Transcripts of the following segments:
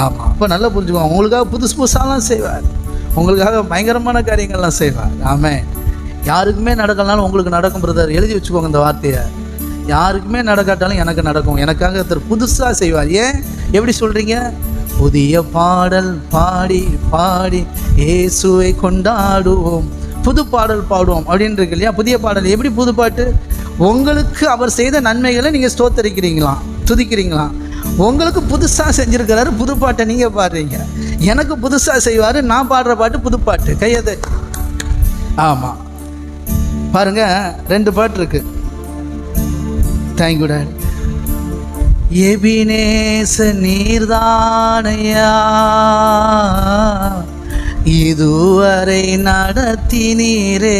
ஆமாம் அப்போ நல்லா புரிஞ்சுக்கோங்க உங்களுக்காக புதுசு புதுசாலாம் செய்வார். உங்களுக்காக பயங்கரமான காரியங்கள்லாம் செய்வார். ஆமே யாருக்குமே நடக்கலனாலும் உங்களுக்கு நடக்கும் பிரதர் எழுதி வச்சுக்கோங்க இந்த வார்த்தையை. யாருக்குமே நடக்காட்டாலும் எனக்கு நடக்கும். எனக்காக ஒருத்தர் புதுசாக செய்வார். ஏன்? எப்படி சொல்கிறீங்க புதிய பாடல் பாடி பாடி இயேசுவை கொண்டாடுவோம். புது பாடல் பாடுவோம் அப்படின்னு இருக்கு இல்லையா? புதிய பாடல். எப்படி புது பாட்டு? உங்களுக்கு அவர் செய்த நன்மைகளை நீங்கள் ஸ்தோத்தரிக்கிறீங்களாம். துதிக்கிறீங்களாம். உங்களுக்கு புதுசாக செஞ்சுருக்கிறாரு புது பாட்டை நீங்கள் பாடுறீங்க. எனக்கு புதுசாக செய்வார் நான் பாடுற பாட்டு புது பாட்டு. கையது ஆமாம் பாருங்க ரெண்டு பாட்டு இருக்கு. தேங்க்யூ டாட் எபினேச நீர்தானையா? இதுவரை நடத்தினீரே.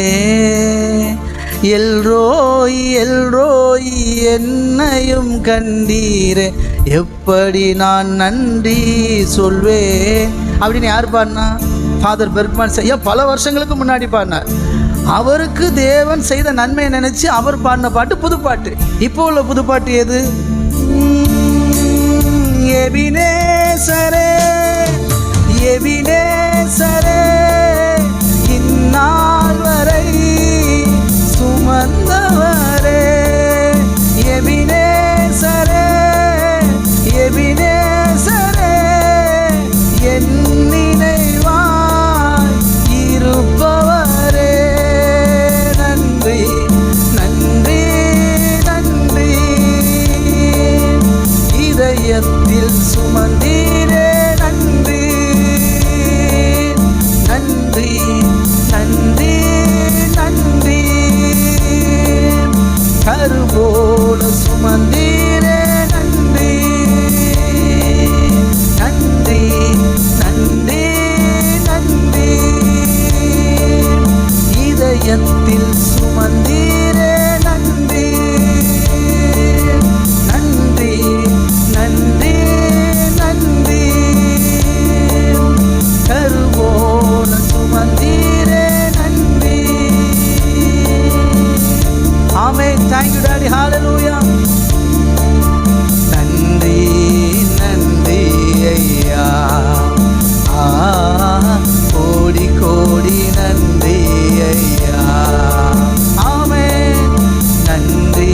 எல்ரோய் எல்ரோய் என்னையும் கண்டீரே. எப்படி நான் நன்றி சொல்வேன் அப்படின்னு யார் பாடினா? ஃபாதர் பெர்க்மான் ஐயா பல வருஷங்களுக்கு முன்னாடி பாடினார். அவருக்கு தேவன் செய்த நன்மையை நினைச்சு அவர் பாடின பாட்டு புதுப்பாட்டு இப்போ உள்ள புதுப்பாட்டு எது? எபினேசரே எபினேசரே இந்நாள் வரை சுமந்தவரே தேங்க்யூ டாடி ஹாலலூயா நன்றி நன்றி ஐயா ஆ கோடி கோடி நன்றி ஐயா ஆமே நன்றி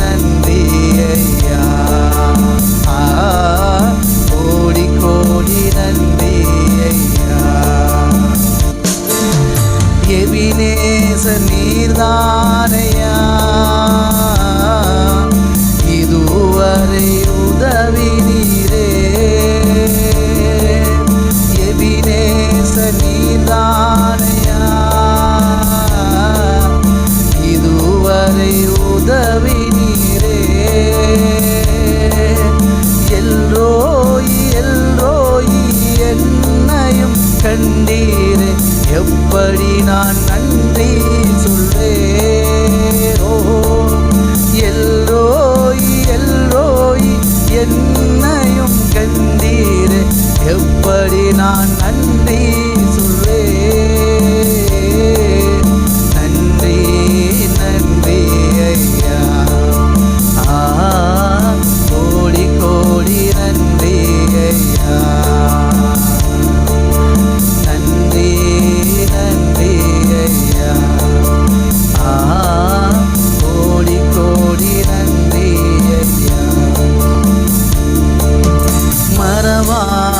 நன்றி ஐயா ஆ கோடி கோடி நன்றி ஐயா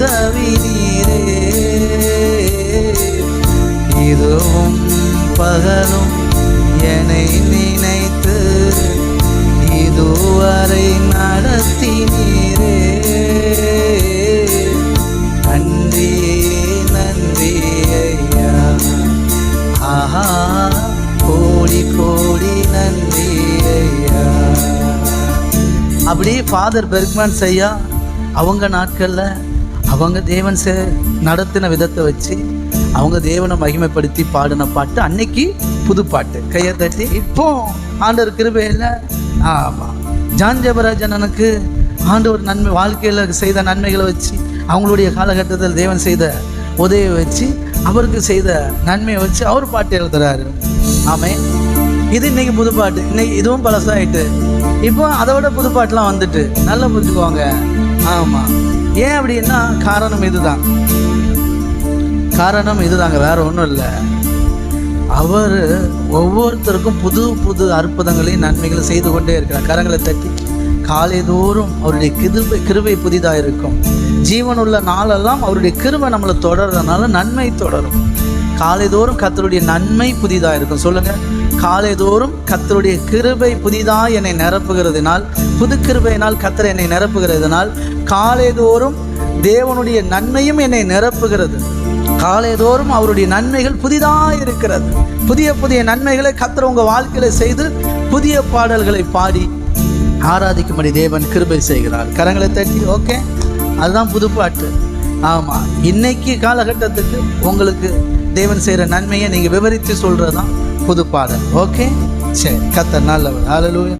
உதவி நீரே. இதுவும் பகலும் என்னை நினைத்து இதுவரை நடத்தி நீரே. நன்றி நன்றி ஐயா. ஆஹா கோடி கோடி நன்றி ஐயா. அப்படியே ஃபாதர் பெர்க்மேன் ஐயா அவங்க நாட்களில் அவங்க தேவன் சே நடத்தின விதத்தை வச்சு அவங்க தேவனை மகிமைப்படுத்தி பாடின பாட்டு அன்னைக்கு புது பாட்டு. கையை தட்டி இப்போ ஆண்டவர் கிருபையில் ஆமாம் ஜான் ஜெபராஜனனுக்கு ஆண்டவர் நன்மை வாழ்க்கையில் செய்த நன்மைகளை வச்சு அவங்களுடைய காலகட்டத்தில் தேவன் செய்த உதவியை வச்சு அவருக்கு செய்த நன்மையை வச்சு அவர் பாட்டு எழுதுறாரு. ஆமே இது இன்னைக்கு புது பாட்டு. இன்னைக்கு இதுவும் பழசாயிட்டு இப்போ அதை விட புது பாட்டுலாம் வந்துட்டு நல்லா புரிஞ்சுக்குவாங்க. ஆமாம் ஏன் அப்படின்னா காரணம் இதுதான். காரணம் இதுதாங்க வேற ஒன்றும் இல்லை. அவர் ஒவ்வொருத்தருக்கும் புது புது அற்புதங்களையும் நன்மைகளும் செய்து கொண்டே இருக்கிறார். கரங்களை தட்டி காலைதோறும் அவருடைய கிருபை கிருபை புதிதாக இருக்கும் ஜீவனுள்ள நாளெல்லாம் அவருடைய கிருபை நம்மளை தொடர்றதுனால நன்மை தொடரும். காலைதோறும் கத்தருடைய நன்மை புதிதாக இருக்கும். சொல்லுங்க. காலைதோறும் கத்தருடைய கிருபை புதிதாக என்னை நிரப்புகிறதுனால் புது கிருபையினால் கத்தர் என்னை நிரப்புகிறதுனால் காலைதோறும் தேவனுடைய நன்மையும் என்னை நிரப்புகிறது. காலைதோறும் அவருடைய நன்மைகள் புதிதாக இருக்கிறது. புதிய புதிய நன்மைகளை கத்தர் உங்கள் வாழ்க்கையில் செய்து புதிய பாடல்களை பாடி ஆராதிக்கும்படி தேவன் கிருபை செய்கிறார். கரங்களை தட்டி ஓகே அதுதான் புதுப்பாட்டு ஆமாம் இன்னைக்கு காலகட்டத்துக்கு உங்களுக்கு தேவன் செய்கிற நன்மையை நீங்கள் விவரித்து சொல்கிறது தான் புது. பாடல் ஓகே சரி கத்த நல்லவர். ஹalleluya